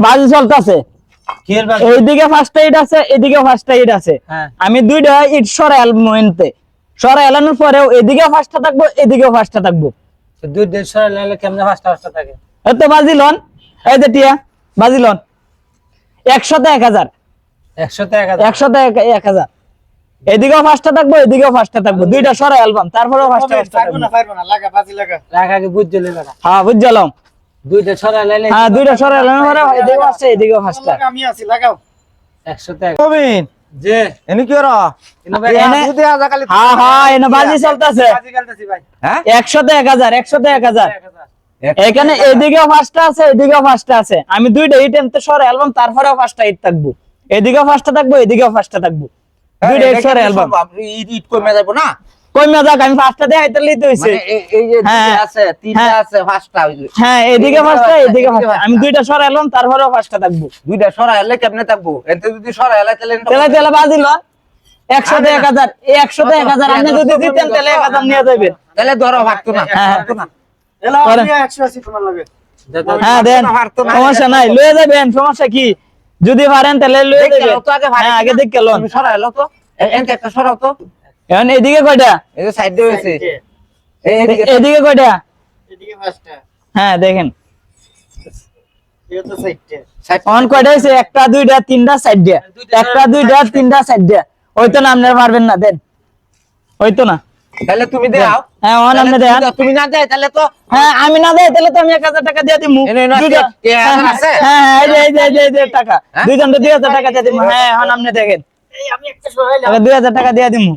বাজি চলতেছে। এইদিকে ফার্স্টটা ইট আছে এদিকে ফার্স্টটা ইট আছে। হ্যাঁ। আমি দুইটা ইট সরে এলাম এনতে। এলানোর পরেও এদিকে ফার্স্টটা থাকব এদিকেও ফার্স্টটা থাকব। দুই লাইলে কেমনে থাকে? বাজি লন। এই যে টিয়া বাজি লন। একশোতে এক হাজার। একশোতে এক হাজার? একশোতে এক- হাজার। এদিকেও ফার্স্টটা থাকব এদিকেও ফার্স্টটা থাকব। দুইটা সরে অ্যালবাম তারপরেও ফার্স্টটা পারব না পারব না লাগা বাজি লাগা। রাখা কি বুঝ লাগা হ্যাঁ বুঝলাম দুইটা ছড়া লাইলে হ্যাঁ দুইটা আসছে ফার্স্টটা আমি আছি লাগাও। যে। এনে কি এনে- দুধে আজা হ্যাঁ হ্যাঁ এনে বাজি চলতেছে। বাজি ভাই। হ্যাঁ। এখানে এদিকেও আছে এদিকেও ফার্স্টটা আছে। আমি দুইটা ইট এনতে সরে অ্যালবাম তারপরেও ইট থাকব। এদিকেও ফার্স্টটা থাকব এদিকেও থাকব। দুইটা ইট সরে অ্যালবাম ইট ইট কমে যাব না? কই মেজাক আমি ফার্স্টটা দিয়ে হাইতে লিতে হইছে। মানে এই- এই যে হ্যাঁ। দুইটা আছে তিনটা হ্যাঁ। আছে পাঁচটা হইল। হ্যাঁ এদিকে এদিকে ফার্স্টটা ফার্স্টটা, এদিকে এদিকে ফার্স্টটা আমি দুইটা সরে এলাম তারপরেও ফার্স্টটা থাকব। দুইটা সরা এলে কেমনে থাকব? এতে যদি সরা এলে তাহলে এটা- তেলে তেলে বাজি লন একশোতে এক হাজার এই একশোতে এক হাজার। আপনি যদি দিতেন তাহলে এক হাজার নিয়ে যাবেন তাহলে ধরো ভাগতো না হ্যাঁ। ভাগতো না। এলা করেন। আমি 100 আছি তোমার লাগে। হ্যাঁ দেন। সমস্যা নাই লয়ে যাবেন। সমস্যা কি? যদি পারেন তাহলে লয়ে দেখে যাবেন। আগে ভাগ আগে দেখে লন। তুমি সরা এলো তো এনতে একটা সরাও তো। এখন এদিকে কয়টা? এই যে সাইড দিয়ে হয়েছে। এদিকে এদিকে কয়টা? এদিকে পাঁচটা। হ্যাঁ দেখেন। অন কয়টা হয়েছে? একটা দুইটা তিনটা সাইড দিয়া। একটা দুইটা তিনটা সাইড দিয়া। ওই তো না আপনারা পারবেন না দেন। ওই তো না। তাহলে তুমি দাও হ্যাঁ অন আপনি তুমি দেন তুমি না দেয় তাহলে তো হ্যাঁ আমি না দেয় তাহলে তো আমি এক হাজার টাকা দিয়ে দিমু দুইটা- হ্যাঁ, আছে? হ্যাঁ হ্যাঁ, এই যে এই যে এই যে, টাকা হ্যাঁ? দুইজন হাজার টাকা দিয়ে দিমু হ্যাঁ এখন আপনি দেখেন। এই আমি একটা সরাইলাম তাহলে দুই হাজার টাকা দিয়ে দিমু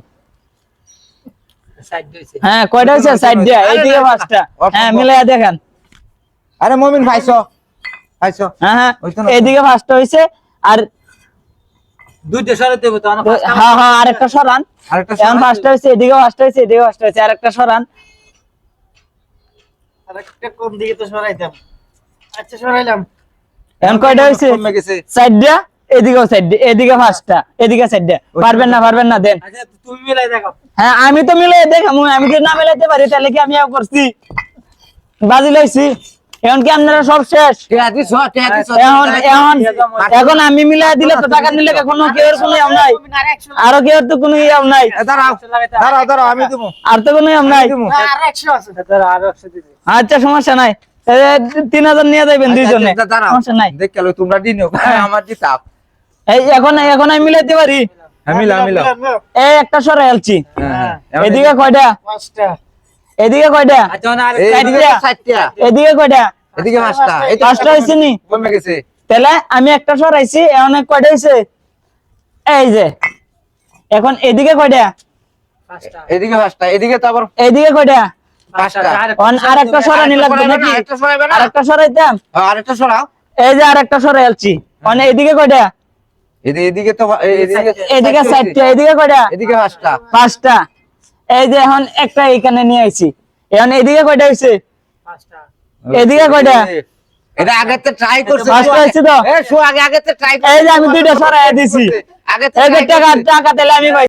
হ্যাঁ কয়টা হয়েছে? সাইড দিয়া আরে এইদিকে পাঁচটা। হ্যাঁ মিলাইয়া দেখেন। আরে মমিন ভাইছো ভাইছো হ্যাঁ হ্যাঁ ওই এইদিকে পাঁচটা হয়েছে আর দুইটা সরে দেবো তো হ্যাঁ হ্যাঁ আরেকটা সরান। আরেকটা এখন পাঁচটা হয়েছে এদিকে পাঁচটা হয়েছে এদিকে পাঁচটা হয়েছে আরেকটা সরান। আর একটা কোন দিকে তো সরাইতাম? আচ্ছা সরাইলাম। এখন কয়টা হয়েছে? কমে গেছে। সাইড দিয়া। এদিকেও সাইড এদিকে পাঁচটা এদিকে পারবেন না পারবেন না দেন। আচ্ছা তুমি মিলাই দেখো। হ্যাঁ আমি তো মিলাই দেখাম আমি যদি না মিলাইতে পারি তাহলে কি আমি করছি? বাজি লাইছি। এখন কি আপনারা সব শেষ? টিয়া দিছো টিয়া দিছো এখন এখন এখন আমি মিলাই দিলে তো টাকা নিলে কোনো কেউ কোনো ইয়াম নাই। আর 100 আরও কেউ তো কোনো ইয়াম নাই। এ দাঁড়াও দাঁড়াও দাঁড়াও আমি আর তো কোনো ইয়াম নাই। দেবো। আর 100 আছে। ধরো আরও একশো দিবি আচ্ছা সমস্যা নাই। তিন হাজার নিয়ে যাবেন দুইজনে। আচ্ছা, সমস্যা নাই। দেখ তোমরা দিনিও। আমার দিতাম এই এখন এখন আমি মিলাইতে পারি? হ্যাঁ এই একটা সরে আলছি। হ্যাঁ এদিকে কয়টা? পাঁচটা। এদিকে কয়টা? এদিকে কয়টা? এদিকে পাঁচটা। এই পাঁচটা নি? কমে গেছে। তাহলে আমি একটা সরাইছি এখন কয়টা হয়েছে এই যে। এখন এদিকে কয়টা? পাঁচটা। এদিকে পাঁচটা। এদিকে তো আবার এদিকে কয়টা? আরেকটা নাকি? সরাইতাম? হ্যাঁ, সরাও। এই যে আরেকটা সরাই আলছি। অন এদিকে কয়টা? এদিকে এদিকে তো এদিকে এদিকে এদিকে কয়টা? এদিকে পাঁচটা। পাঁচটা। এই যে এখন একটা এখানে নিয়ে আইছি। এখন এদিকে কয়টা এদিকে কয়টা? এটা আগে তো ট্রাই করছে পাঁচটা তো? এ শো আগে আগে তো ট্রাই এই যে আমি দুইটা সরাই দিছি। আগে টাকা। টাকা দিলে আমি পাই